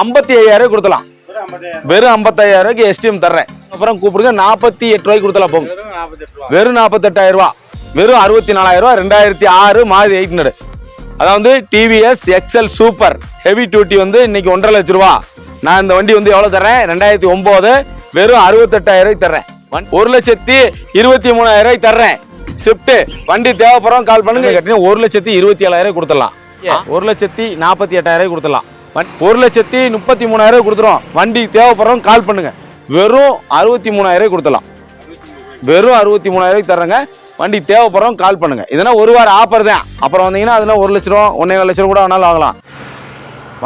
ஐம்பத்தி ஐயாயிரம் கொடுத்தலாம். வெறும் ஐம்பத்தாயிரம் ரூபாய்க்கு எஸ்டிஎம் தர்றேன். அப்புறம் கூப்பிடுங்க நாற்பத்தி எட்டு ரூபாய்க்கு கொடுத்தலாம் போங்க. வெறும் நாற்பத்தெட்டாயிரம் ரூபா. வெறும் அறுபத்தி நாலாயிரம் ரூபா ரெண்டாயிரத்தி ஆறு மாதி எயிட் ஹண்ட்ரட். அதாவது TVS XL super heavy duty வந்து இன்னைக்கு ஒன்றரை லட்ச ரூபா. நான் இந்த வண்டி வந்து எவ்வளவு தரேன் ரெண்டாயிரத்தி ஒன்பது வெறும் அறுபத்தெட்டாயிரம் ரூபாய்க்கு தர்றேன். ஒரு லட்சத்தி இருபத்தி மூணாயிரம் ரூபாய்க்கு தர்றேன். ஷிஃப்ட் வண்டி தேவைப்படுறோம் கால் பண்ணுங்க. ஒரு லட்சத்தி இருபத்தி ஏழாயிரம் கொடுத்துடலாம். ஒரு லட்சத்தி நாற்பத்தி எட்டாயிரம் கொடுத்துடலாம். ஒரு லட்சத்தி முப்பத்தி மூணாயிரம் கொடுத்துருவோம் வண்டி தேவைப்படுறோம் கால் பண்ணுங்க. வெறும் அறுபத்தி மூணாயிரம் கொடுத்தலாம் கொடுத்துடலாம். வெறும் அறுபத்தி மூணாயிரம் தர்றேங்க. வண்டி தேவைப்படுறோம் கால் பண்ணுங்க. இதனா ஒரு வாரம் ஆஃபர் தான். அப்புறம் வந்தீங்கன்னா அதில் ஒரு லட்ச ரூபா ஒன்றே லட்ச ரூபா கூட வேணாலும் வாங்கலாம்.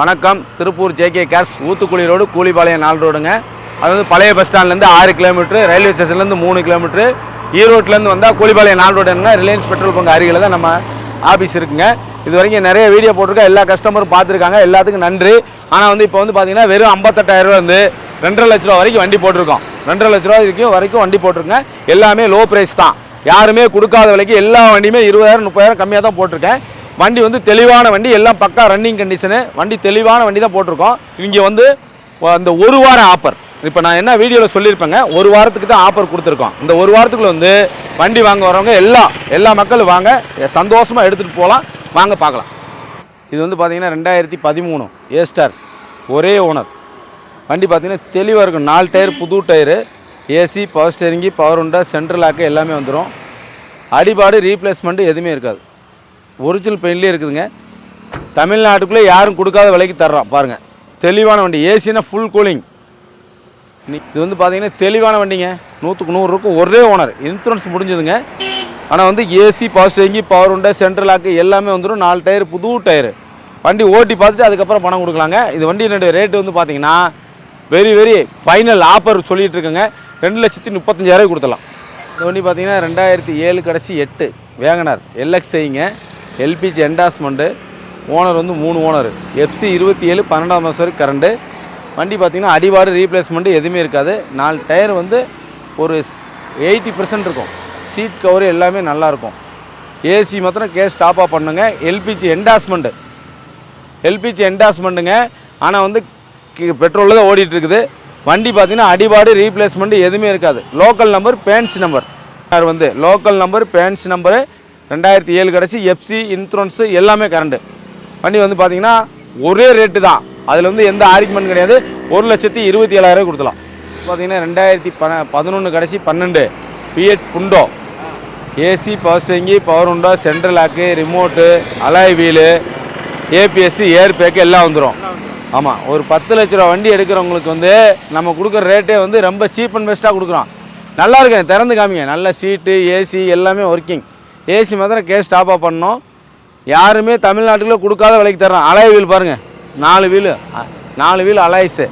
வணக்கம். Tiruppur JK gas Oothukuli road Koolipalayam நாலு ரோடுங்க. அது வந்து பழைய பஸ் ஸ்டாண்ட்லேருந்து ஆறு கிலோமீட்ரு ரயில்வே ஸ்டேஷன்லேருந்து மூணு கிலோமீட்ரு ஈரோட்லேருந்து வந்தால் கூலிபாளையம் நாலு என்னன்னா ரிலையன்ஸ் பெட்ரோல் பங்க் அருகில் தான் நம்ம ஆஃபீஸ் இருக்குங்க. இது வரைக்கும் நிறைய வீடியோ போட்டிருக்கேன் எல்லா கஸ்டமரும் பார்த்துருக்காங்க. எல்லாத்துக்கும் நன்றி. ஆனால் வந்து இப்போ வந்து பார்த்தீங்கன்னா வெறும் ஐம்பத்தெட்டாயிரம் ரூபா வந்து ரெண்டரை லட்ச ரூபா வரைக்கும் வண்டி போட்டிருக்கோம். ரெண்டரை லட்ச ரூபா வரைக்கும் வரைக்கும் வண்டி போட்டிருக்கேங்க எல்லாமே லோ ப்ரைஸ் தான். யாருமே கொடுக்காத விலைக்கு எல்லா வண்டியுமே இருபதாயிரம் முப்பதாயிரம் கம்மியாக தான் போட்டிருக்கேன். வண்டி வந்து தெளிவான வண்டி எல்லாம் பக்கா ரன்னிங் கண்டிஷனு வண்டி தெளிவான வண்டி தான் போட்டிருக்கோம். இங்கே வந்து அந்த ஒரு வார ஆஃபர் இப்போ நான் என்ன வீடியோவில் சொல்லியிருப்பேங்க? ஒரு வாரத்துக்கு தான் ஆஃபர் கொடுத்துருக்கோம். இந்த ஒரு வாரத்துக்குள்ள வந்து வண்டி வாங்க வரவங்க எல்லாம் எல்லா மக்களும் வாங்க சந்தோஷமாக எடுத்துகிட்டு போகலாம். வாங்க பார்க்கலாம். இது வந்து பார்த்தீங்கன்னா ரெண்டாயிரத்தி பதிமூணு ஏஸ்டார் ஒரே ஓனர். வண்டி பார்த்தீங்கன்னா தெளிவாக இருக்கும். நாலு டயர் புது tyre. AC power steering power உண்டா சென்ட்ரல் லாக்கு எல்லாமே வந்துடும் அடிபாடு ரீப்ளேஸ்மெண்ட்டு எதுவுமே இருக்காது. ஒரிஜினல் பெயின்லேயே இருக்குதுங்க. தமிழ்நாட்டுக்குள்ளே யாரும் கொடுக்காத விலைக்கு தர்றோம் பாருங்கள் தெளிவான வண்டி. ஏசினா ஃபுல் கூலிங் இது வந்து பார்த்தீங்கன்னா தெளிவான வண்டிங்க. நூற்றுக்கு நூறு ஒரே ஓனர். இன்சூரன்ஸ் முடிஞ்சதுங்க. ஆனால் வந்து ஏசி பவர் ஸ்டேரிங்கி பவர் உண்டை சென்ட்ரல் லாக்கு எல்லாமே வந்துடும் நாலு டயர் புது டயரு வண்டி ஓட்டி பார்த்துட்டு அதுக்கப்புறம் பணம் கொடுக்கலாங்க. இது வண்டியினுடைய ரேட்டு வந்து பார்த்தீங்கன்னா வெரி வெரி ஃபைனல் ஆஃபர் சொல்லிகிட்டு இருக்கேங்க. ரெண்டு லட்சத்தி முப்பத்தஞ்சாயிரம் கொடுத்தலாம் இந்த வண்டி பார்த்தீங்கன்னா ரெண்டாயிரத்தி ஏழு கடைசி எட்டு. வேகனார் எல்எக்ஸ்ஐங்க எல்பிஜி என்டாஸ்மெண்ட்டு ஓனர் வந்து மூணு ஓனர் எஃப்சி இருபத்தி ஏழு பன்னெண்டாம் மாதம் வரைக்கும் கரண்டு வண்டி பார்த்தீங்கன்னா அடிவாடு ரீப்ளேஸ்மெண்ட்டு எதுவுமே இருக்காது. நாலு டயர் வந்து ஒரு எயிட்டி பர்சன்ட் இருக்கும். சீட் கவர் எல்லாமே நல்லாயிருக்கும் ஏசி மாத்திரம் கேஸ் டாப்பாக பண்ணுங்க. எல்பிஜி என்டாஸ்மெண்ட்டு எல்பிஜி என்டாஸ்மெண்ட்டுங்க ஆனால் வந்து பெட்ரோலில் தான் ஓடிட்டுருக்குது. வண்டி பார்த்தீங்கன்னா அடிபாடு ரீப்ளேஸ்மெண்ட்டு எதுவுமே இருக்காது. Local number fancy number sir வந்து? லோக்கல் நம்பர் பேன்ஸ் நம்பரு ரெண்டாயிரத்தி ஏழு கடைசி எஃப்சி இன்சூரன்ஸு எல்லாமே கரண்டு வண்டி வந்து பார்த்தீங்கன்னா ஒரே ரேட்டு தான். அதில் வந்து எந்த ஆர்குமெண்ட் கிடையாது. ஒரு லட்சத்தி இருபத்தி ஏழாயிரம் கொடுத்துலாம் பார்த்தீங்கன்னா ரெண்டாயிரத்தி ப பதினொன்று கடைசி பன்னெண்டு. BEd Punto AC power steering power உண்டா central lock remote alloy wheel ABS air bag எல்லாம் வந்துடும் ஆமாம் ஒரு பத்து லட்ச ரூபா வண்டி எடுக்கிறவங்களுக்கு வந்து நம்ம கொடுக்குற ரேட்டே வந்து ரொம்ப சீப் அண்ட் பெஸ்ட்டாக கொடுக்குறோம். நல்லா இருக்கேன் திறந்து காமிங்க. நல்ல சீட்டு ஏசி எல்லாமே ஒர்க்கிங் ஏசி மாத்திரம் கேஸ் டாப் அப் பண்ணோம் யாருமே தமிழ்நாட்டுக்குள்ள கொடுக்காத விலைக்கு தர்றோம். அலாய் வீல் பாருங்கள் நாலு வீலு நாலு வீல் அலாய்ஸு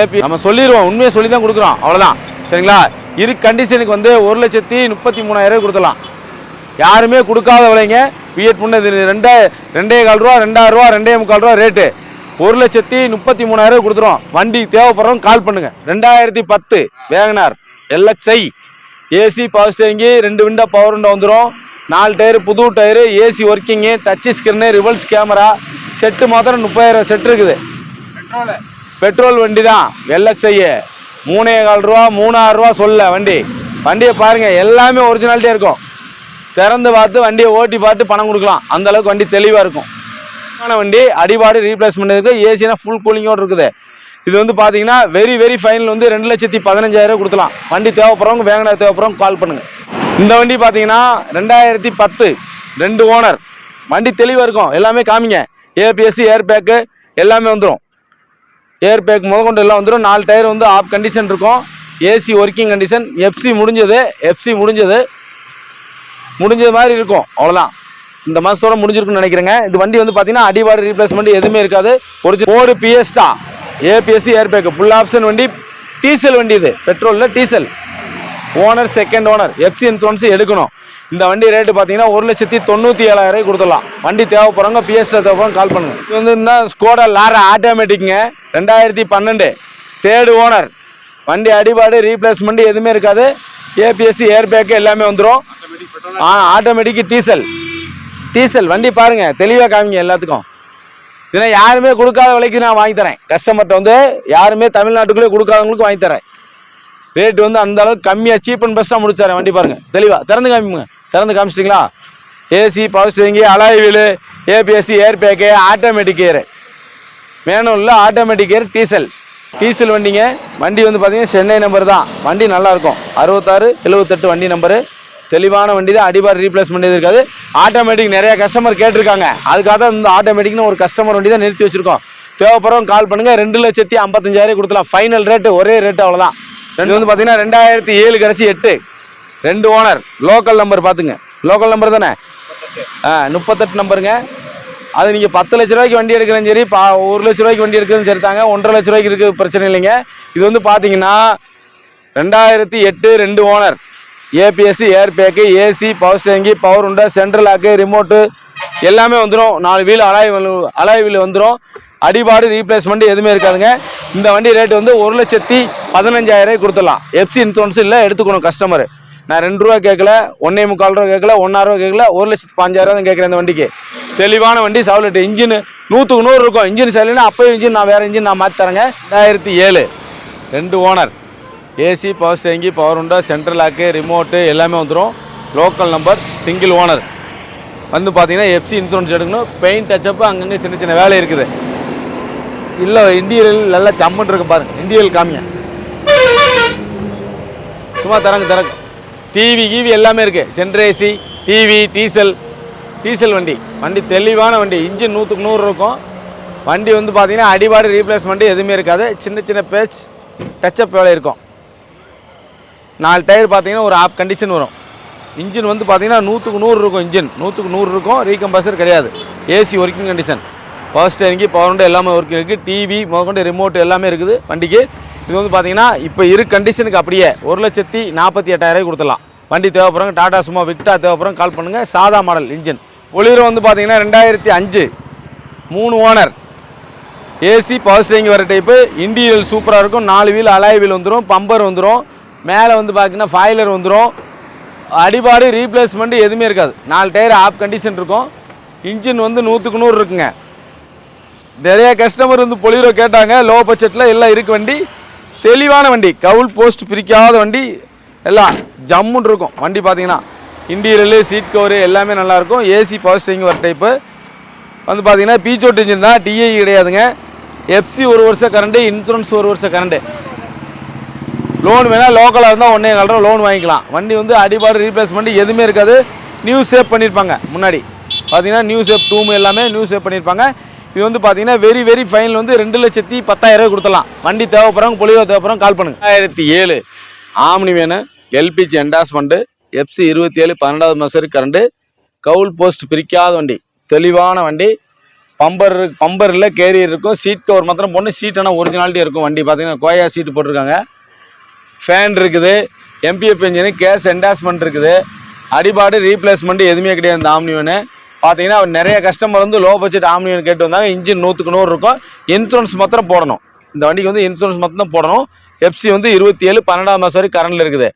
ஏபி நம்ம சொல்லிடுவோம். உண்மையை சொல்லி தான் கொடுக்குறோம். அவ்வளோதான் சரிங்களா? இரு கண்டிஷனுக்கு வந்து ஒரு லட்சத்தி முப்பத்தி மூணாயிரம் கொடுத்துடலாம். யாருமே கொடுக்காத விலைங்க. பிஎட் புண்ணு இது ரெண்டே ரெண்டே கால் ரூபா ரெண்டாயிரம் ரூபா ரெண்டே முக்கால் ரூபா ரேட்டு ஒரு லட்சத்தி முப்பத்தி மூணாயிரம் கொடுத்துரும் வண்டி தேவைப்படுறவங்க கால் பண்ணுங்க. ரெண்டாயிரத்தி பத்து WagonR LXI. AC power steering ரெண்டு விண்டோ பவர் விண்டோ வந்துடும் நாலு டயரு புது tyre AC working touch screen reverse camera set மாத்திரம் முப்பதாயிரம் செட் இருக்குது. பெட்ரோல் வண்டி தான் எல்எக்ஸ்ஐ. மூணே கால் ரூபா மூணாயிரம் ரூபா சொல்ல வண்டி. வண்டியை பாருங்க எல்லாமே ஒரிஜினாலிட்டியாக இருக்கும். திறந்து பார்த்து வண்டியை ஓட்டி பார்த்து பணம் கொடுக்கலாம். அந்த அளவுக்கு வண்டி தெளிவாக இருக்கும். வண்டி அடிபாடு ரீப்ளேஸ்மெண்ட் இருக்குது. ஏசினா ஃபுல் கூலிங்கோடு இருக்குது. இது வந்து பார்த்தீங்கன்னா வெரி வெரி ஃபைனல் வந்து ரெண்டு லட்சத்தி பதினஞ்சாயிரம் கொடுக்கலாம் வண்டி தேவைப்படுறவங்க வேங்கடா தேவைப்படுறவங்க கால் பண்ணுங்க. இந்த வண்டி பார்த்தீங்கன்னா ரெண்டாயிரத்தி பத்து ரெண்டு ஓனர் வண்டி தெளிவாக இருக்கும். எல்லாமே காமிங்க. ஏபிஎஸ்சி ஏர் பேக்கு எல்லாமே வந்துடும் ஏர் பேக் முதற்கொண்டு எல்லாம் வந்துடும் நாலு டயர் வந்து ஆஃப் கண்டிஷன் இருக்கும். ஏசி ஒர்க்கிங் கண்டிஷன் எஃப்சி முடிஞ்சது. எஃப்சி முடிஞ்சது. முடிஞ்சது மாதிரி இருக்கும். அவ்வளோதான் இந்த மாதத்தோட முடிஞ்சிருக்குன்னு நினைக்கிறேங்க. இது வண்டி வந்து பார்த்தீங்கன்னா அடிபாடு ரீப்ளேஸ்மெண்ட் எதுவுமே இருக்காது. ஒரு Ford Fiesta ABS air bag full option வண்டி. டீசல் வண்டி இது. பெட்ரோலில் diesel owner second owner FC insurance எடுக்கணும். இந்த வண்டி ரேட்டு பார்த்தீங்கன்னா ஒரு லட்சத்தி தொண்ணூற்றி ஏழாயிரம் கொடுத்துடலாம். வண்டி தேவைப்படுறவங்க பிஎஸ்டி தேவைப்படுறவங்க கால் பண்ணுங்க. இது வந்து என்ன ஸ்கோடா லாரா ஆட்டோமேட்டிக்குங்க ரெண்டாயிரத்தி பன்னெண்டு. தேர்டு ஓனர் வண்டி அடிபாடு ரீப்ளேஸ்மெண்ட் எதுவுமே இருக்காது. ஏபிஎஸ்சி ஏர் பேக்கு எல்லாமே வந்துடும் ஆ ஆட்டோமேட்டிக்கு டீசல் டீசல் வண்டி பாருங்கள் தெளிவாக காமிங்க எல்லாத்துக்கும். ஏன்னா யாருமே கொடுக்காத விலைக்கு நான் வாங்கி தரேன். கஸ்டமர்கிட்ட வந்து யாருமே தமிழ்நாட்டுக்குள்ளே கொடுக்காதவங்களுக்கு வாங்கி தரேன். ரேட் வந்து அந்த அளவுக்கு கம்மியாக சீப் அண்ட் பெஸ்ட்டாக முடிச்சாரேன் வண்டி பாருங்கள் தெளிவாக திறந்து காமிங்க. திறந்து காமிச்சிட்டிங்களா? AC power steering alloy wheel ABS air bag automatic gear மேனுவலில் automatic gear diesel. Diesel வண்டிங்க வண்டி வந்து பார்த்தீங்கன்னா சென்னை நம்பர் தான். வண்டி நல்லாயிருக்கும் அறுபத்தாறு எழுபத்தெட்டு வண்டி நம்பரு தெளிவான வண்டி தான். அடிபார் ரீப்ளேஸ்மெண்ட் இருக்காது. ஆட்டோமேட்டிக் நிறைய கஸ்டமர் கேட்டிருக்காங்க. அதுக்காக தான் இந்த ஆட்டோமேட்டிக்னு ஒரு கஸ்டமர் வண்டி தான் நிறுத்தி வச்சிருக்கோம். தேவைப்படுறவங்க கால் பண்ணுங்கள் ரெண்டு லட்சத்தி ஐம்பத்தஞ்சாயிரம் கொடுத்துலாம் ஃபைனல் ரேட்டு ஒரே ரேட்டு அவ்வளோதான் ரெண்டு வந்து பார்த்தீங்கன்னா ரெண்டாயிரத்தி ஏழு கடைசி எட்டு. ரெண்டு ஓனர். லோக்கல் நம்பர் பார்த்துங்க. லோக்கல் நம்பர் தானே? ஆ முப்பத்தெட்டு நம்பருங்க அது நீங்கள் பத்து லட்ச ரூபாய்க்கு வண்டி எடுக்கிறதும் சரி பா ஒரு லட்ச ரூபாய்க்கு வண்டி எடுக்கிறதும் சரி தாங்க ஒன்றரை லட்ச ரூபாய்க்கு இருக்க பிரச்சனை இல்லைங்க. இது வந்து பார்த்தீங்கன்னா ரெண்டாயிரத்தி எட்டு ரெண்டு owner. ABS air bag AC power steering power உண்டை சென்ட்ரல் லாக்கு ரிமோட்டு எல்லாமே வந்துடும் நாலு வீல் அலாய் அலாய் வீல் வந்துடும் அடிபாடு ரீப்ளேஸ்மெண்ட் எதுவுமே இருக்காதுங்க. இந்த வண்டி ரேட் வந்து ஒரு லட்சத்தி பதினஞ்சாயிரம் கொடுத்துடலாம். எஃப்சி இன்சூரன்ஸ் இல்லை எடுத்துக்கணும் கஸ்டமர் நான் ரெண்டு ரூபா கேட்கல ஒன்னே முக்கால் ரூபா கேட்கல ஒன்றா ரூபா கேட்கல ஒரு லட்சத்து பாஞ்சாயிரம் தான் கேட்குறேன் இந்த வண்டிக்கு. தெளிவான வண்டி சவுலெட் இன்ஜின் நூற்றுக்கு நூறு இருக்கும். இன்ஜின் சரியில்லைன்னா அப்போயும் இன்ஜின் நான் வேறு இன்ஜின் நான் மாற்றி தரேங்க. ரெண்டாயிரத்தி ஏழு. ரெண்டு owner. AC power steering power உண்டா சென்ட்ரல் லாக்கு ரிமோட்டு எல்லாமே வந்துடும் லோக்கல் நம்பர் சிங்கிள் ஓனர் வந்து பார்த்தீங்கன்னா எஃப்சி இன்சூரன்ஸ் எடுக்கணும். பெயிண்ட் டச்சப்பு அங்கங்கே சின்ன சின்ன வேலை இருக்குது. இல்லை இண்டியல் நல்லா ஜம்முன்னு இருக்கு பாருங்க. இண்டியல் காமியா சும்மா தரங்க தரங்க. டிவி கீவி எல்லாமே இருக்குது சென்ட்ரேசி டிவி டீசல் டீசல் வண்டி. வண்டி தெளிவான வண்டி. இன்ஜின் நூற்றுக்கு நூறு இருக்கும். வண்டி வந்து பார்த்தீங்கன்னா அடிபாடு ரீப்ளேஸ்மெண்ட்டு எதுவுமே இருக்காது. சின்ன சின்ன பேச் டச்சப் வேலை இருக்கும். நாலு டயர் பார்த்தீங்கன்னா ஒரு ஆப் கண்டிஷன் வரும். இன்ஜின் வந்து பார்த்தீங்கன்னா நூற்றுக்கு நூறு இருக்கும் இன்ஜின். நூற்றுக்கு நூறு இருக்கும். ரீகம்பசர் கிடையாது. AC working condition power steering power எல்லாமே ஒர்க்கிங் இருக்குது டிவி முதற்கொண்டு ரிமோட் எல்லாமே இருக்குது. வண்டிக்கு இது வந்து பார்த்தீங்கன்னா இப்போ இரு கண்டிஷனுக்கு அப்படியே ஒரு லட்சத்தி நாற்பத்தி எட்டாயிரம் கொடுத்துடலாம். வண்டி தேவைப்படுறவங்க டாடா சும்மா விக்டா தேவைப்படுறவங்க கால் பண்ணுங்கள் சாதா மாடல் இன்ஜின் ஒளிரும் வந்து பார்த்தீங்கன்னா ரெண்டாயிரத்தி அஞ்சு. மூணு ஓனர் ஏசி பவர் ஸ்டேரிங் வர டைப்பு இண்டியல் சூப்பராக இருக்கும். நாலு வீல் அலாய் வீல் வந்துடும் பம்பர் வந்துடும் மேலே வந்து பார்த்தீங்கன்னா ஃபாயிலர் வந்துடும் அடிபாடு ரீப்ளேஸ்மெண்ட் எதுவுமே இருக்காது. நாலு டயர் ஆஃப் கண்டிஷன் இருக்கும். இன்ஜின் வந்து நூற்றுக்கு நூறு இருக்குங்க. நிறைய கஸ்டமர் வந்து பொலிரோ கேட்டாங்க. லோ பட்ஜெட்டில் எல்லாம் இருக்கு வண்டி. தெளிவான வண்டி கவுல் போஸ்ட் பிரிக்காத வண்டி எல்லாம் ஜம்முன்னு இருக்கும். வண்டி பார்த்தீங்கன்னா இன்டீரியலு சீட் கவரு எல்லாமே நல்லாயிருக்கும் ஏசி பவர் ஸ்டிங் வர டைப்பு வந்து பார்த்தீங்கன்னா பீச்சோட் இன்ஜின் தான் டிஐ கிடையாதுங்க. எஃப்சி ஒரு வருஷம் கரண்ட்டு இன்சூரன்ஸ் ஒரு வருஷம் கரண்ட்டு லோன் வேணால் லோக்கலாக இருந்தால் ஒன்றே கால் ரூபா லோன் வாங்கிக்கலாம். வண்டி வந்து அடிபாடு ரீப்ளேஸ்மெண்ட் எதுவுமே இருக்காது. நியூ சேப் பண்ணியிருப்பாங்க முன்னாடி. பார்த்தீங்கன்னா நியூ சேப் டூம் எல்லாமே நியூ சேப் பண்ணியிருப்பாங்க இது வந்து பார்த்தீங்கன்னா வெரி வெரி ஃபைனல் வந்து ரெண்டு லட்சத்தி பத்தாயிரம் ரூபாய் வண்டி தேவைப்படுறவங்க பொலிவா தேவைப்படுறவங்க கால் பண்ணுங்க. ஆயிரத்தி ஏழு ஆம்னி வேணும் எல்பிஜி என்டாஸ்மெண்ட்டு எஃப்சி இருபத்தி ஏழு பன்னெண்டாவது மாதம் கரண்டு கவுல் போஸ்ட் பிரிக்காத வண்டி தெளிவான வண்டி பம்பர் பம்பரில் கேரியர் இருக்கும் சீட் கவர் மாத்திரம் பொண்ணு சீட் ஆனால் ஒரிஜினாலிட்டி இருக்கும் வண்டி பார்த்தீங்கன்னா கோயா சீட்டு போட்டிருக்காங்க. ஃபேன் இருக்குது எம்பிஎஃப் இன்ஜினு கேஸ் என்டாஸ்மெண்ட் இருக்குது அடிபாடு ரீப்ளேஸ்மெண்ட் எதுவுமே கிடையாது இந்த ஆம்னிவனு பார்த்தீங்கன்னா நிறைய கஸ்டமர் வந்து லோ பட்ஜெட் ஆம்னியன் கேட்டு வந்தாங்க. இன்ஜின் நூற்றுக்கு நூறு இருக்கும். இன்சூரன்ஸ் மாத்திரம் போடணும். இந்த வண்டிக்கு வந்து இன்சூரன்ஸ் மாத்திரம் தான் போடணும். எஃப்சி வந்து இருபத்தி ஏழு பன்னெண்டாம் மாதம் வரைக்கும் கரண்டில் இருக்குது.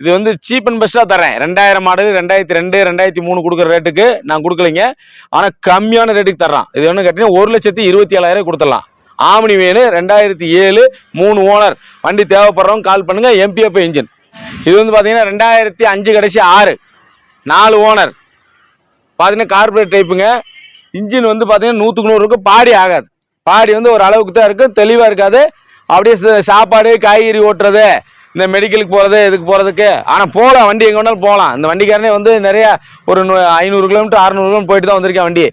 இது வந்து சீப் அண்ட் பெஸ்ட்டாக தரேன் ரெண்டாயிரம் மாடல் ரெண்டாயிரத்தி ரெண்டு ரெண்டாயிரத்தி மூணு கொடுக்குற ரேட்டுக்கு நான் கொடுக்கலைங்க. ஆனால் கம்மியான ரேட்டுக்கு தர்றான். இது என்ன கேட்டீங்கன்னா ஒரு லட்சத்தி இருபத்தி ஏழாயிரம் கொடுத்துடலாம். ஆம்னி வேணு ரெண்டாயிரத்தி ஏழு மூணு ஓனர் வண்டி தேவைப்படுறவங்க கால் பண்ணுங்கள் எம்பிஎஃப் இன்ஜின் இது வந்து பார்த்தீங்கன்னா ரெண்டாயிரத்தி அஞ்சு கடைசி ஆறு. நாலு ஓனர் பார்த்தீங்கன்னா கார்பரேட் டைப்புங்க இன்ஜின் வந்து பார்த்தீங்கன்னா நூற்றுக்கு நூறு இருக்கும் பாடி ஆகாது. பாடி வந்து ஒரு அளவுக்கு தான் இருக்கும் தெளிவாக இருக்காது. அப்படியே சாப்பாடு காய்கறி ஓட்டுறது இந்த மெடிக்கலுக்கு போகிறது இதுக்கு போகிறதுக்கு ஆனால் போகலாம் வண்டி எங்கே வேணாலும் போகலாம் இந்த வண்டிக்காரனே வந்து நிறைய ஒரு ஐநூறு கிலோமீட்டர் அறநூறு கிலோமீட்டர் போயிட்டு தான் வந்திருக்கேன் வண்டி.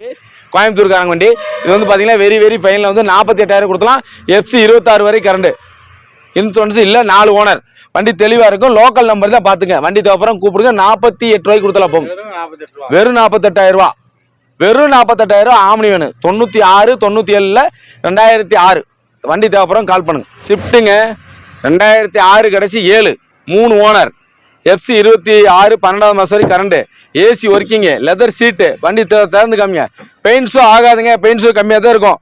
கோயம்புத்தூர்காரங்க வண்டி. இது வந்து பார்த்தீங்கன்னா வெரி வெரி ஃபைனில் வந்து நாற்பத்தி எட்டாயிரம் கொடுத்தலாம். எஃப்சி இருபத்தாறு வரை கரண்டு இன்சூரன்ஸ் இல்லை நாலு ஓனர் வண்டி தெளிவாக இருக்கும். லோக்கல் நம்பர் தான் பார்த்துங்க வண்டி தேவைப்பறம் கூப்பிடுங்க. நாற்பத்தி எட்டு ரூபாய்க்கு கொடுத்தலாம் போகும் வெறும் நாற்பத்தெட்டாயிரம் ரூபா. வெறும் நாற்பத்தெட்டாயிரம் ரூபா. ஆம்னி வேணும். தொண்ணூற்றி ஆறு தொண்ணூற்றி ஏழில் ரெண்டாயிரத்தி ஆறு. வண்டி தேவைப்பறம் கால் பண்ணுங்க. ஷிஃப்ட்டுங்க ரெண்டாயிரத்தி ஆறு கடைசி ஏழு. மூணு ஓனர் எஃப்சி இருபத்தி ஆறு பன்னெண்டாவது மாதம் வரைக்கும் current AC working leather seat வண்டி திறந்து காமிங்க. பெயிண்ட்ஸும் ஆகாதுங்க. பெயிண்ட்ஸும் கம்மியாக தான் இருக்கும்.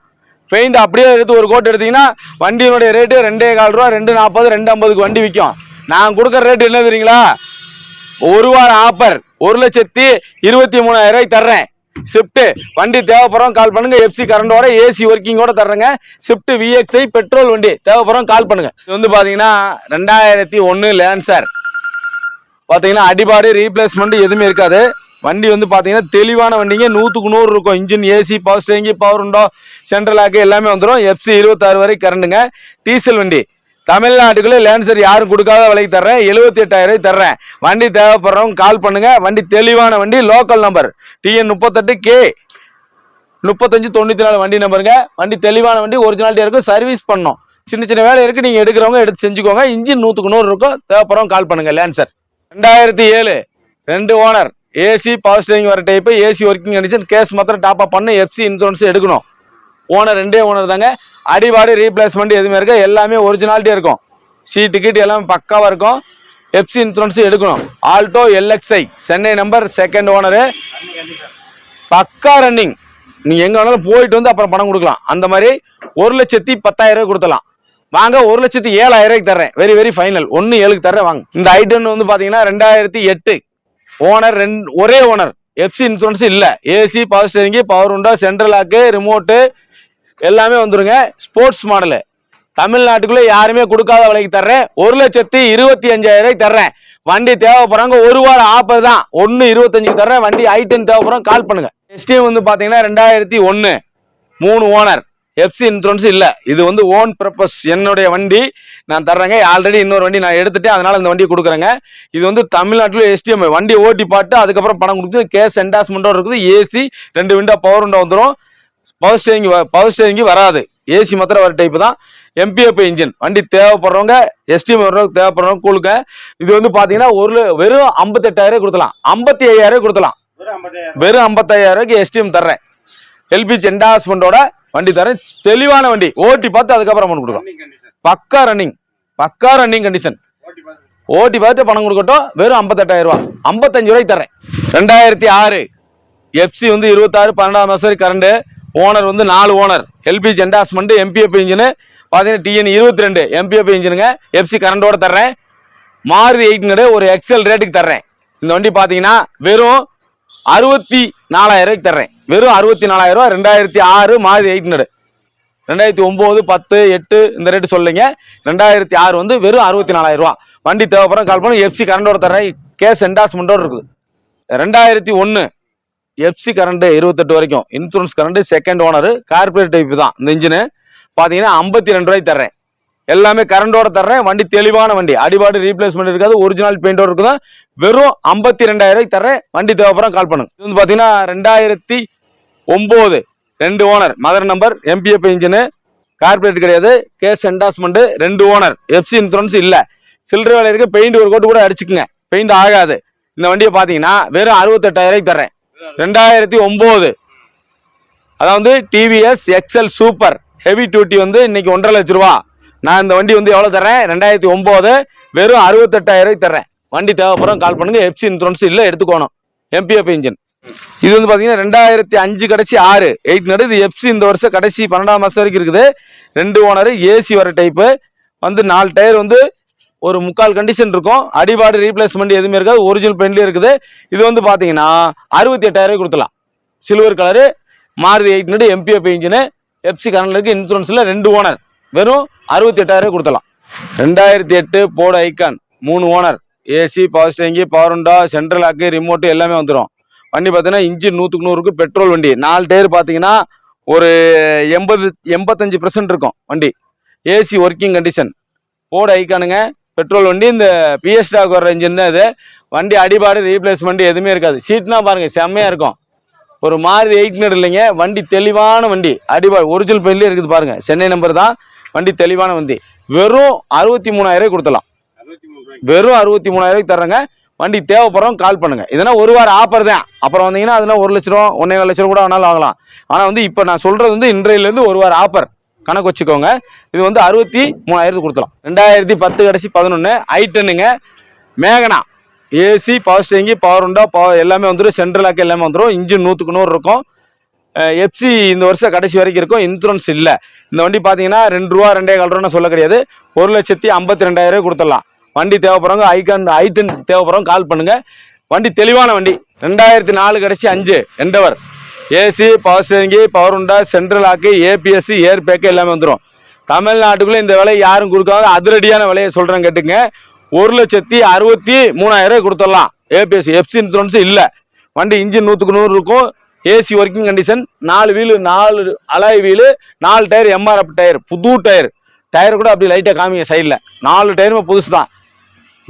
பெயிண்ட் அப்படியே எடுத்து ஒரு கோட் எடுத்தீங்கன்னா வண்டியினுடைய ரேட்டு ரெண்டே கால் ரூபா ரெண்டு நாற்பது ரெண்டு ஐம்பதுக்கு வண்டி விற்கும் நான் கொடுக்குற ரேட்டு என்ன தெரியுங்களா? ஒரு வாரம் ஆஃபர் ஒரு லட்சத்தி இருபத்தி மூணாயிரம் ரூபாய்க்கு தர்றேன். ஸ்விஃப்ட்டு வண்டி தேவைப்படுறோம் கால் பண்ணுங்க. எஃப்சி கரண்டோட ஏசி ஒர்க்கிங்கோட தர்றேங்க. ஸ்விஃப்ட் விஎக்ஸ்ஐ பெட்ரோல் வண்டி தேவைப்படுறோம் கால் பண்ணுங்க. இது வந்து பார்த்தீங்கன்னா ரெண்டாயிரத்தி ஒன்று லேன்சர் பார்த்தீங்கன்னா அடிபாடு ரீப்ளேஸ்மெண்ட் எதுவுமே இருக்காது. வண்டி வந்து பார்த்தீங்கன்னா தெளிவான வண்டிங்க. நூற்றுக்கு நூறு இருக்கும். Engine AC power steering power உண்டோ சென்ட்ரல் ஆக்கு எல்லாமே வந்துடும் எஃப்சி இருபத்தாறு வரை கரண்டுங்க டீசல் வண்டி. தமிழ்நாட்டுக்குள்ள லேன்சர் யாரும் கொடுக்காத விலைக்கு தர்றேன். எழுபத்தி எட்டாயிரம் தர்றேன். வண்டி தேவைப்படுறவங்க கால் பண்ணுங்கள் வண்டி தெளிவான வண்டி லோக்கல் நம்பர் டிஎன் முப்பத்தெட்டு கே முப்பத்தஞ்சு தொண்ணூற்றி நாலு வண்டி நம்பருங்க வண்டி தெளிவான வண்டி ஒரிஜினாலிட்டியாக இருக்கும். சர்வீஸ் பண்ணோம். சின்ன சின்ன வேலை இருக்குது நீங்கள் எடுக்கிறவங்க எடுத்து செஞ்சுக்கோங்க. இன்ஜின் நூற்றுக்கு நூறு இருக்கும். தேவைப்படுறவங்க கால் பண்ணுங்கள் லேன்சர் ரெண்டாயிரத்தி ஏழு. ரெண்டு ஓனர் ஏசி பவர் ஸ்டேரிங் வர type AC working condition gas மாத்திரம் டாப் அப் பண்ணி எஃப்சி இன்சூரன்ஸ் எடுக்கணும். ஓனர் ரெண்டே ஓனர் தாங்க. அடிபாடு ரீப்ளேஸ்மெண்ட் எதுவுமே இருக்கு எல்லாமே ஒரிஜினாலிட்டி இருக்கும். சீட்டு கீட்டு எல்லாமே பக்காவாக இருக்கும். எஃப்சி இன்சூரன்ஸும் எடுக்கணும். Alto LXI Chennai number second owner பக்கா ரன்னிங் நீங்கள் எங்கே வேணாலும் போயிட்டு வந்து அப்புறம் பணம் கொடுக்கலாம். அந்த மாதிரி ஒரு லட்சத்தி பத்தாயிரம் கொடுத்தலாம் வாங்க ஒரு லட்சத்தி ஏழாயிரம் ரூபாய்க்கு தர்றேன். வெரி வெரி ஃபைனல் ஒன்று ஏழுக்கு தர்றேன் வாங்க. இந்த ஐட்டன் வந்து பார்த்தீங்கன்னா ரெண்டாயிரத்தி எட்டு. ஓனர் ரெண்டு ஒரே ஓனர் எஃப்சி இன்சூரன்ஸ் இல்லை. ஏசி பவர் ஸ்டேரிங்கு பவர் உண்டா சென்ட்ரல் லாக்கு ரிமோட்டு எல்லாமே வந்துருங்க. ஸ்போர்ட்ஸ் மாடலு தமிழ்நாட்டுக்குள்ளே யாருமே கொடுக்காத விலைக்கு தர்றேன். ஒரு லட்சத்தி இருபத்தி அஞ்சாயிரம் ரூபாய்க்கு தர்றேன். வண்டி தேவைப்படுறாங்க ஒரு வாரம் ஆஃபர் தான். ஒன்று இருபத்தஞ்சுக்கு தர்றேன். வண்டி ஐட்டன் தேவைப்படுறோம் கால் பண்ணுங்கள் எஸ்டிஎம் வந்து பார்த்தீங்கன்னா ரெண்டாயிரத்தி ஒன்று மூணு ஓனர் எஃப்சி இன்சூரன்ஸ் இல்ல. இது வந்து ஓன் பர்பஸ் என்னுடைய வண்டி நான் தர்றேங்க. ஆல்ரெடி இன்னொரு வண்டி நான் எடுத்துட்டேன். அதனால இந்த வண்டியை கொடுக்குறேங்க. இது வந்து தமிழ்நாட்டில் எஸ்டிஎம் வண்டி ஓட்டி பாட்டு அதுக்கப்புறம் பணம் கொடுத்து கேஸ் என்டாஸ்மெண்ட்டோட இருக்குது. ஏசி ரெண்டு விண்டோ பவர் விண்டோ வந்துடும் பவர் ஸ்டேரிங் பவர் ஸ்டேரிங் வராது. ஏசி மாத்திரம் வர டைப் தான். எம்பிஎஃப் இன்ஜின் வண்டி தேவைப்படுறவங்க எஸ்டிஎம் வர்றவங்க தேவைப்படுறவங்க கூழுங்க இது வந்து பாத்தீங்கன்னா ஒரு வெறும் ஐம்பத்தெட்டாயிரம் கொடுத்தலாம் ஐம்பத்தி ஐயாயிரம் கொடுத்தலாம் வெறும் ஐம்பத்தாயிரம் ரூபாய்க்கு எஸ்டிஎம் தர்றேன். எல்பிஜி என்டாஸ்மெண்டோட வண்டி தரேன். தெளிவான வண்டி. ஓட்டி பார்த்து அதுக்கப்புறம் பணம் கொடுக்கலாம். பக்கா ரன்னிங் பக்கா ரன்னிங் கண்டிஷன் ஓட்டி பார்த்து பணம் கொடுக்கட்டும். வெறும் ஐம்பத்தெட்டாயிரம் ரூபாய். ஐம்பத்தஞ்சு ரூபாய்க்கு தரேன் ரெண்டாயிரத்தி ஆறு. எஃப்சி வந்து இருபத்தாறு பன்னெண்டாம் வரை கரண்ட் ஓனர் வந்து நாலு owner LPG endorsement MPF engine பார்த்தீங்கன்னா டிஎன் இருபத்தி ரெண்டு எம்பிஎஃப் இன்ஜினுங்க எஃப்சி கரண்டோட தர்றேன். மாருதி எயிட்னு ஒரு எக்ஸல் ரேட்டுக்கு தர்றேன். இந்த வண்டி பார்த்தீங்கன்னா வெறும் அறுபத்தி நாலாயிரம் ரூபாய்க்கு தர்றேன். வெறும் அறுபத்தி நாலாயிரம் ரெண்டாயிரத்தி ஆறு மாருதி எயிட்னு ரெண்டாயிரத்தி ஒம்பது பத்து எட்டு இந்த ரேட்டு சொல்லுங்க. ரெண்டாயிரத்தி ஆறு வந்து வெறும் அறுபத்தி நாலாயிரம் ரூபா வண்டி தேவைப்படும் கால் பண்ணி எஃப்சி கரண்டோட தர்றேன். கேஸ் என்டாஸ்மெண்ட்டோட இருக்குது. ரெண்டாயிரத்தி ஒன்று எஃப்சி கரண்ட்டு இருபத்தெட்டு வரைக்கும். Insurance current second owner corporate type தான். இந்த இன்ஜினு பார்த்தீங்கன்னா ஐம்பத்தி ரெண்டு ரூபாய்க்கு தர்றேன். எல்லாமே கரண்டோட தர்றேன். வண்டி தெளிவான வண்டி. அடிபாடு ரீப்ளேஸ்மெண்ட் இருக்காது. ஒரிஜினல் பெயிண்டோட இருக்குது? வெறும் ஐம்பத்தி ரெண்டாயிரம் ரூபாய்க்கு தர்றேன். வண்டி தேவைப்படும் கால் பண்ணுங்க. இது வந்து பார்த்தீங்கன்னா ரெண்டாயிரத்தி ஒம்பது. ரெண்டு owner. Mother number MPF engine corporate கிடையாது. கேஸ் என்டாஸ்மெண்ட் ரெண்டு ஓனர். எஃப்சி இன்சூரன்ஸ் இல்லை. சில்லற வேலை இருக்கு. பெயிண்ட் ஒரு கோட்டு கூட அடிச்சுக்குங்க. பெயிண்ட் ஆகாது. இந்த வண்டியை பார்த்தீங்கன்னா வெறும் அறுபத்தெட்டாயிரம் தர்றேன். ரெண்டாயிரத்தி ஒம்பது. அதாவது TVS Excel super heavy duty வந்து இன்னைக்கு ஒன்றரை லட்ச ரூபா. நான் இந்த வண்டி வந்து எவ்வளோ தரேன் ரெண்டாயிரத்தி ஒம்பது. வெறும் அறுபத்தெட்டாயிரம் தர்றேன். வண்டி தேவைப்படும் கால் பண்ணுங்க. எஃப்சி இன்சூரன்ஸ் இல்ல எடுத்துக்கோணும். எம்பிஎஃப் இன்ஜின் இது வந்து பாத்தீங்கன்னா ரெண்டாயிரத்தி அஞ்சு கடைசி ஆறு எயிட் நடு இது எஃப்சி இந்த வருஷம் கடைசி பன்னெண்டாம் மாசம் வரைக்கும் இருக்குது. ரெண்டு ஓனர் ஏசி வர டைப்பு வந்து நாலு டயர் வந்து ஒரு முக்கால் கண்டிஷன் இருக்கும். அடிபாடு ரீப்ளேஸ்மெண்ட் எதுவுமே இருக்காது. ஒரிஜினல் பெயிண்ட்லேயே இருக்குது. இது வந்து பாத்தீங்கன்னா அறுபத்தி எட்டாயிரம் கொடுக்கலாம் சில்வர் கலரு மாருதி எயிட் நடு எம்பிஎஃப் இன்ஜினு எஃப்சி கரண்டில் இருக்குது இன்சூரன்ஸில் ரெண்டு ஓனர் வெறும் அறுபத்தி எட்டாயிரம் கொடுத்தலாம் ரெண்டாயிரத்தி எட்டு போட ஐக்கான் மூணு owner AC power steering power உண்டா சென்ட்ரல் ஆக்கு ரிமோட்டு எல்லாமே வந்துடும் வண்டி பார்த்தீங்கன்னா இன்ஜின் நூற்றுக்கு நூறுக்கு பெட்ரோல் வண்டி. நாலு டயர் பார்த்தீங்கன்னா ஒரு எண்பது எண்பத்தஞ்சு பர்சன்ட் இருக்கும் வண்டி. ஏசி ஒர்க்கிங் கண்டிஷன் போர்டு ஐக்கானுங்க பெட்ரோல் வண்டி இந்த பிஎஸ்டாக் வர இன்ஜின் தான் இது. வண்டி அடிபாடு ரீப்ளேஸ்மெண்ட் எதுவுமே இருக்காது. சீட்னா பாருங்கள் செம்மையாக இருக்கும். ஒரு மாதிரி எயிட்னர் இல்லைங்க. வண்டி தெளிவான வண்டி. அடிபாடு ஒரிஜினல் பெயிலே இருக்குது பாருங்கள் சென்னை நம்பர் தான். வண்டி தெளிவான வண்டி. வெறும் அறுபத்தி மூணாயிரம் கொடுத்தலாம் வெறும் அறுபத்தி மூணாயிரம் தர்றேங்க. வண்டி தேவைப்படுறவங்க கால் பண்ணுங்க. இதெல்லாம் ஒரு வாரம் ஆஃபர் தான். அப்புறம் வந்தீங்கன்னா அதெல்லாம் ஒரு லட்ச ரூபா ஒன்னே லட்ச ரூபா கூட வேணாலும் வாங்கலாம். ஆனால் வந்து இப்போ நான் சொல்றது வந்து இன்றையிலேருந்து ஒரு வாரம் ஆஃபர் கணக்கு வச்சுக்கோங்க. இது வந்து அறுபத்தி மூணாயிரத்து கொடுத்தலாம் ரெண்டாயிரத்தி பத்து கடைசி பதினொன்று டென்னுங்க மேகனா ஏசி பவர் ஸ்டேங்கி பவர் உண்டா பவர் எல்லாமே வந்துடும் சென்ட்ரல் லாக் எல்லாமே வந்துடும் இன்ஜின் நூற்றுக்கு நூறு இருக்கும். எஃப்சி இந்த வருஷம் கடைசி வரைக்கும் இருக்கும். இன்சூரன்ஸ் இல்லை. இந்த வண்டி பார்த்தீங்கன்னா ரெண்டு ரூபா ரெண்டே கால் ரூபான்னு சொல்ல கிடையாது. ஒரு லட்சத்தி ஐம்பத்தி ரெண்டாயிரம் கொடுத்துடலாம். வண்டி தேவைப்படுறவங்க ஐகான் ஐட்டன் தேவைப்படுறவங்க கால் பண்ணுங்க. வண்டி தெளிவான வண்டி. ரெண்டாயிரத்தி நாலு கடைசி அஞ்சு Endeavour AC power steering power உண்டா central lock ABSC air bag எல்லாமே வந்துடும் தமிழ்நாட்டுக்குள்ளே இந்த விலையை யாரும் கொடுக்காத அதிரடியான விலையை சொல்கிறேன் கேட்டுங்க ஒரு லட்சத்தி அறுபத்தி மூணாயிரம் கொடுத்துடலாம். ஏபிஎஸ்சி எஃப்சி இன்சூரன்ஸ் இல்லை. வண்டி இன்ஜின் நூற்றுக்கு நூறு இருக்கும். ஏசி ஒர்க்கிங் கண்டிஷன் நாலு வீலு நாலு அலாய் வீலு நாலு டயர் எம்ஆர்எஃப் டயர் புது டயர். டயர் கூட அப்படி லைட்டாக காமிங்க சைடில் நாலு டயருமே புதுசு தான்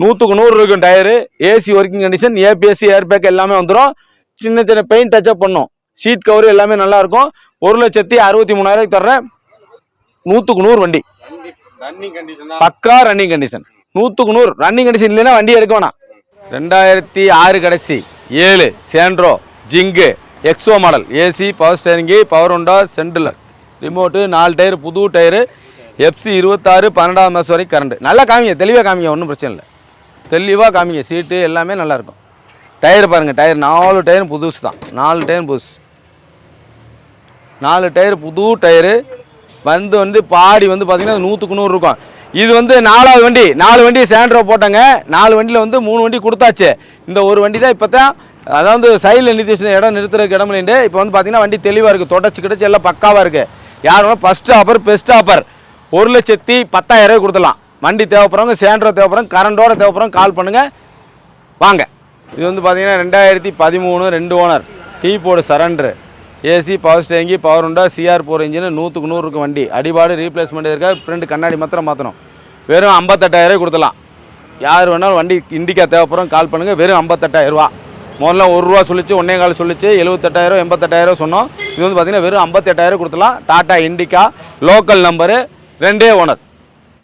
நூற்றுக்கு நூறு இருக்கும் tyre AC working condition ABS air bag எல்லாமே வந்துடும் சின்ன சின்ன பெயிண்ட் டச்சப் பண்ணும். சீட் கவர் எல்லாமே நல்லா இருக்கும். ஒரு லட்சத்தி அறுபத்தி மூணாயிரம் தர்றேன். நூற்றுக்கு நூறு வண்டி. பக்கா ரன்னிங் கண்டிஷன் நூற்றுக்கு நூறு. ரன்னிங் கண்டிஷன் இல்லைன்னா வண்டி எடுக்க வேணாம். ரெண்டாயிரத்தி ஆறு கடைசி. ஏழு. Santro Xing XO model AC power steering power உண்டா சென்ட்ரல் ரிமோட்டு நாலு டயர் புது டயரு. எஃப்சி இருபத்தாறு பன்னெண்டாவது மாதம் வரைக்கும் கரண்ட் நல்லா காமிங்க தெளிவாக காமிங்க ஒன்றும் பிரச்சனை இல்லை. தெளிவாக காமிங்க. சீட்டு எல்லாமே நல்லாயிருக்கும். டயர் பாருங்கள் டயர் நாலு டயரும் புதுசு தான். நாலு டயரும் புதுசு. நாலு டயர் புது டயரு. வந்து வந்து பாடி வந்து பார்த்தீங்கன்னா நூற்றுக்கு நூறு இருக்கும். இது வந்து நாலாவது வண்டி. நாலு வண்டி சேண்ட்ரோ போட்டாங்க. நாலு வண்டியில் வந்து மூணு வண்டி கொடுத்தாச்சு. இந்த ஒரு வண்டி தான் இப்போ தான் அதாவது சைடில் நிறுத்தி இடம் நிறுத்துறதுக்கு இடம் இல்லைண்டு இப்போ வந்து பார்த்தீங்கன்னா வண்டி தெளிவாக இருக்குது தொடச்சி கிடச்சி எல்லாம் பக்காவாக இருக்குது யாரும் ஃபஸ்ட் ஆஃபர் பெஸ்ட் ஆஃபர் ஒரு லட்சத்தி பத்தாயிரம் ரூபாய் கொடுத்துடலாம். வண்டி தேவைப்படுறவங்க சேண்ட்ரோ தேவைப்படுறவங்க கரண்டோட தேவைப்படுறவங்க கால் பண்ணுங்கள் வாங்க. இது வந்து பார்த்தீங்கன்னா ரெண்டாயிரத்தி பதிமூணு ரெண்டு owner. Tea board surrender AC power steering power உண்டா சிஆர் போர் இன்ஜின் நூற்றுக்கு நூறு வண்டி. அடிபாடு ரீப்ளேஸ்மெண்ட் இருக்கா ஃப்ரெண்டு கண்ணாடி மாத்திரம் மாற்றணும் வெறும் ஐம்பத்தெட்டாயிரம் கொடுத்துலாம் யார் வேணாலும் வண்டி இண்டிகா தேவைப்படுறோம் கால் பண்ணுங்கள் வெறும் ஐம்பத்தெட்டாயிரரூவா முதல்ல ஒரு ரூபா சொல்லிச்சு ஒன்னே கால் சொல்லிச்சு எழுபத்தெட்டாயிரம் எண்பத்தெட்டாயிரம் சொன்னோம். இது வந்து பார்த்தீங்கன்னா வெறும் ஐம்பத்தெட்டாயிரம் கொடுத்துலாம் டாட்டா இண்டிகா லோக்கல் நம்பரு ரெண்டே ஓனர்.